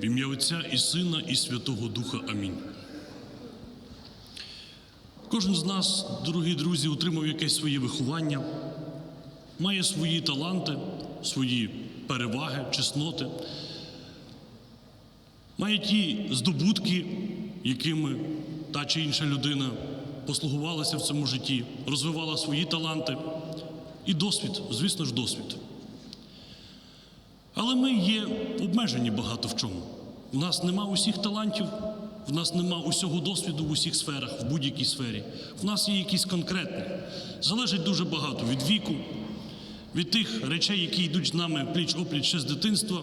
В ім'я Отця і Сина, і Святого Духа. Амінь. Кожен з нас, дорогі друзі, отримав якесь своє виховання, має свої таланти, свої переваги, чесноти, має ті здобутки, якими та чи інша людина послугувалася в цьому житті, розвивала свої таланти і досвід, звісно ж, досвід. Але ми є обмежені багато в чому. У нас нема усіх талантів, в нас нема усього досвіду в усіх сферах, в будь-якій сфері. В нас є якісь конкретні. Залежить дуже багато від віку, від тих речей, які йдуть з нами пліч опліч ще з дитинства,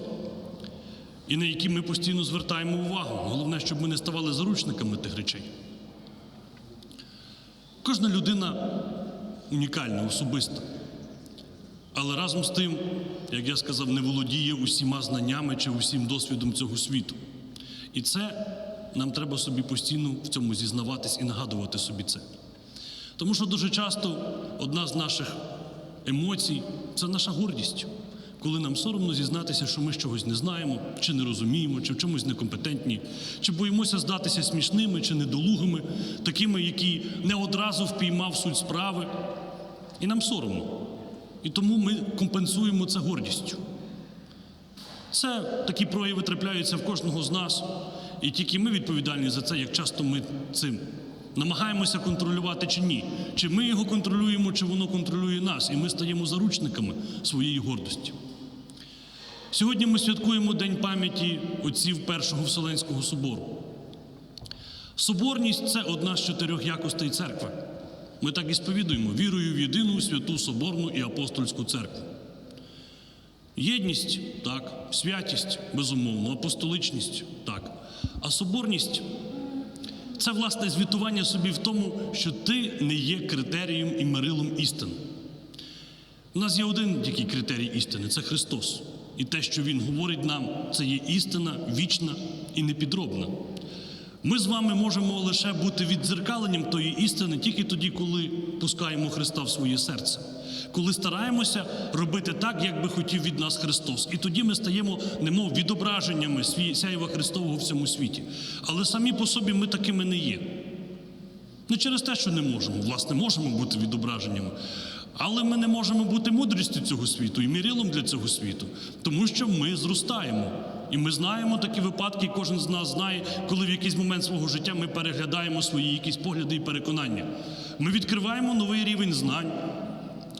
і на які ми постійно звертаємо увагу. Головне, щоб ми не ставали заручниками тих речей. Кожна людина унікальна, особиста. Але разом з тим, як я сказав, не володіє усіма знаннями чи усім досвідом цього світу. І це нам треба собі постійно в цьому зізнаватись і нагадувати собі це. Тому що дуже часто одна з наших емоцій це наша гордість, коли нам соромно зізнатися, що ми чогось не знаємо, чи не розуміємо, чи в чомусь некомпетентні, чи боїмося здатися смішними чи недолугими, такими, які не одразу впіймав суть справи. І нам соромно. І тому ми компенсуємо це гордістю. Це такі прояви трапляються в кожного з нас, і тільки ми відповідальні за це, як часто ми цим намагаємося контролювати чи ні. Чи ми його контролюємо, чи воно контролює нас, і ми стаємо заручниками своєї гордості. Сьогодні ми святкуємо День пам'яті отців Першого Вселенського собору. Соборність це одна з чотирьох якостей церкви. Ми так і сповідуємо вірою в єдину святу Соборну і апостольську церкву. Єдність так, святість, безумовно, апостоличність так. А соборність це власне звітування собі в тому, що ти не є критерієм і мерилом істини. У нас є один тільки критерій істини це Христос. І те, що Він говорить нам, це є істина вічна і непідробна. Ми з вами можемо лише бути віддзеркаленням тої істини тільки тоді, коли пускаємо Христа в своє серце, коли стараємося робити так, як би хотів від нас Христос. І тоді ми стаємо, немов відображеннями сяєва Христового в цьому світі. Але самі по собі ми такими не є. Не через те, що не можемо, власне, можемо бути відображеннями. Але ми не можемо бути мудрістю цього світу і мірилом для цього світу, тому що ми зростаємо. І ми знаємо такі випадки, кожен з нас знає, коли в якийсь момент свого життя ми переглядаємо свої якісь погляди і переконання. Ми відкриваємо новий рівень знань.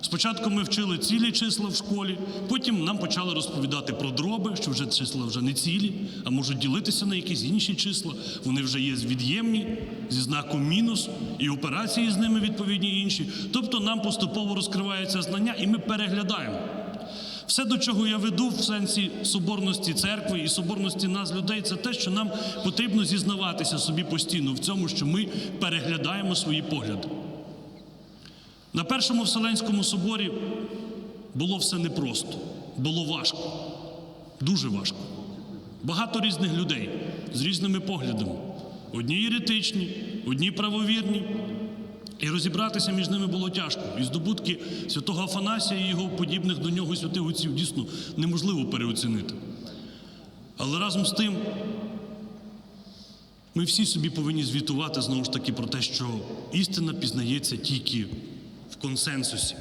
Спочатку ми вчили цілі числа в школі, потім нам почали розповідати про дроби, що вже числа вже не цілі, а можуть ділитися на якісь інші числа. Вони вже є від'ємні зі знаком мінус, і операції з ними відповідні інші. Тобто нам поступово розкриваються знання, і ми переглядаємо. Все, до чого я веду в сенсі соборності церкви і соборності нас, людей, це те, що нам потрібно зізнаватися собі постійно в цьому, що ми переглядаємо свої погляди. На Першому Вселенському соборі було все непросто, було важко, дуже важко. Багато різних людей з різними поглядами. Одні єретичні, одні правовірні. І розібратися між ними було тяжко. І здобутки святого Афанасія і його подібних до нього святих отців дійсно неможливо переоцінити. Але разом з тим ми всі собі повинні звітувати знову ж таки про те, що істина пізнається тільки консенсусі.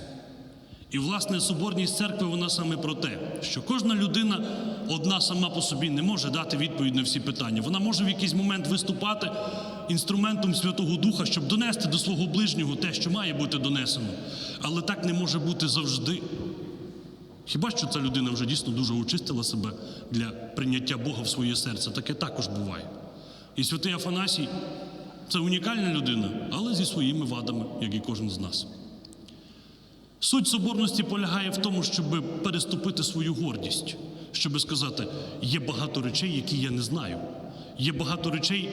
І, власне, соборність церкви вона саме про те, що кожна людина одна сама по собі не може дати відповідь на всі питання. Вона може в якийсь момент виступати інструментом Святого Духа, щоб донести до свого ближнього те, що має бути донесено. Але так не може бути завжди. Хіба що ця людина вже дійсно дуже очистила себе для прийняття Бога в своє серце? Таке також буває. І святий Афанасій це унікальна людина, але зі своїми вадами, як і кожен з нас. Суть соборності полягає в тому, щоб переступити свою гордість, щоб сказати, є багато речей, які я не знаю. Є багато речей,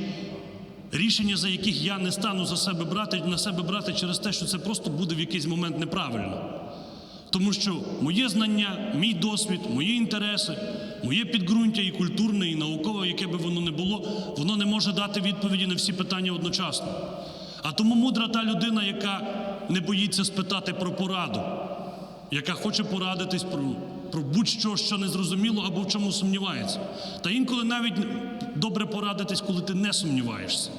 рішення, за яких я не стану за себе брати, на себе брати через те, що це просто буде в якийсь момент неправильно. Тому що моє знання, мій досвід, мої інтереси, моє підґрунтя і культурне, і наукове, яке би воно не було, воно не може дати відповіді на всі питання одночасно. А тому мудра та людина, яка не боїться спитати про пораду, яка хоче порадитись про про будь-що, що не зрозуміло або в чому сумнівається. Та інколи навіть добре порадитись, коли ти не сумніваєшся.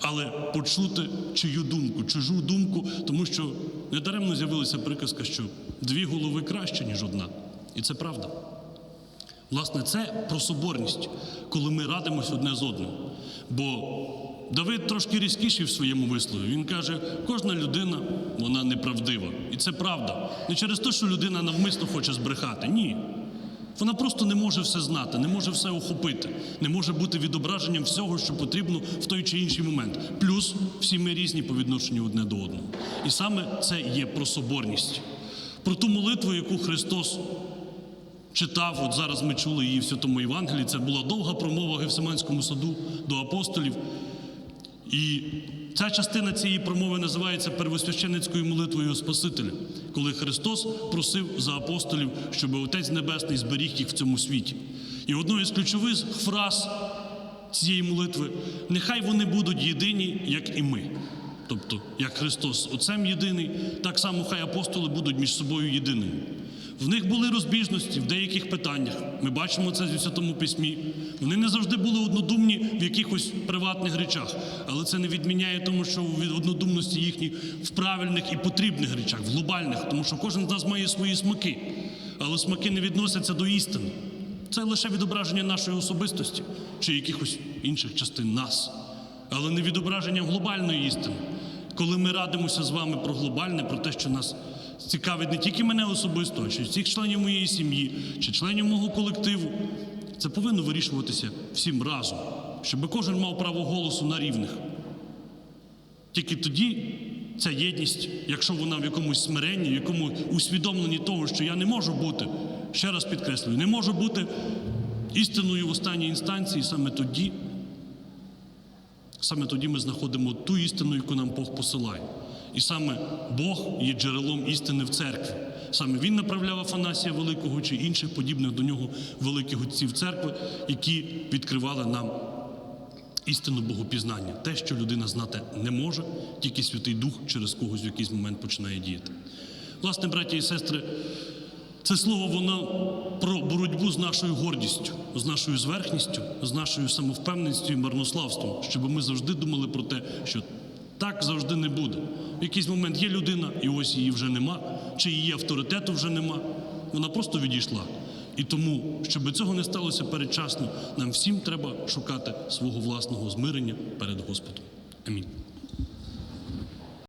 Але почути чию думку, чужу думку, тому що недаремно з'явилася приказка, що дві голови краще, ніж одна. І це правда. Власне, це про соборність, коли ми радимось одне з одним. Бо Давид трошки різкіший в своєму вислові. Він каже, кожна людина вона неправдива. І це правда. Не через те, що людина навмисно хоче збрехати. Ні. Вона просто не може все знати, не може все охопити, не може бути відображенням всього, що потрібно в той чи інший момент. Плюс всі ми різні по відношенню одне до одного. І саме це є про соборність, про ту молитву, яку Христос читав. От зараз ми чули її в Святому Євангелії. Це була довга промова в Гефсиманському саду до апостолів. І ця частина цієї промови називається первосвященницькою молитвою Спасителя, коли Христос просив за апостолів, щоб Отець Небесний зберіг їх в цьому світі. І одною з ключових фраз цієї молитви нехай вони будуть єдині, як і ми. Тобто, як Христос Отцем єдиний, так само хай апостоли будуть між собою єдиними. В них були розбіжності в деяких питаннях. Ми бачимо це зі Святому Письмі. Вони не завжди були однодумні в якихось приватних речах, але це не відміняє тому, що від однодумності їхні в правильних і потрібних речах, в глобальних, тому що кожен з нас має свої смаки, але смаки не відносяться до істини. Це лише відображення нашої особистості чи якихось інших частин нас, але не відображення глобальної істини. Коли ми радимося з вами про глобальне, про те, що нас цікавить не тільки мене особисто, а й всіх членів моєї сім'ї чи членів мого колективу, це повинно вирішуватися всім разом, щоб кожен мав право голосу на рівних. Тільки тоді ця єдність, якщо вона в якомусь смиренні, в якому усвідомленні того, що я не можу бути, ще раз підкреслюю, не можу бути істинною в останній інстанції, саме тоді, саме тоді ми знаходимо ту істину, яку нам Бог посилає. І саме Бог є джерелом істини в церкві. Саме Він направляв Афанасія Великого чи інших подібних до нього великих отців церкви, які відкривали нам істину богопізнання, те, що людина знати не може, тільки Святий Дух через когось в якийсь момент починає діяти. Власне, браті і сестри, це слово воно про боротьбу з нашою гордістю, з нашою зверхністю, з нашою самовпевненістю і марнославством, щоб ми завжди думали про те, що так завжди не буде. В якийсь момент є людина, і ось її вже нема, чи її авторитету вже нема. Вона просто відійшла. І тому, щоб цього не сталося передчасно, нам всім треба шукати свого власного змирення перед Господом. Амінь.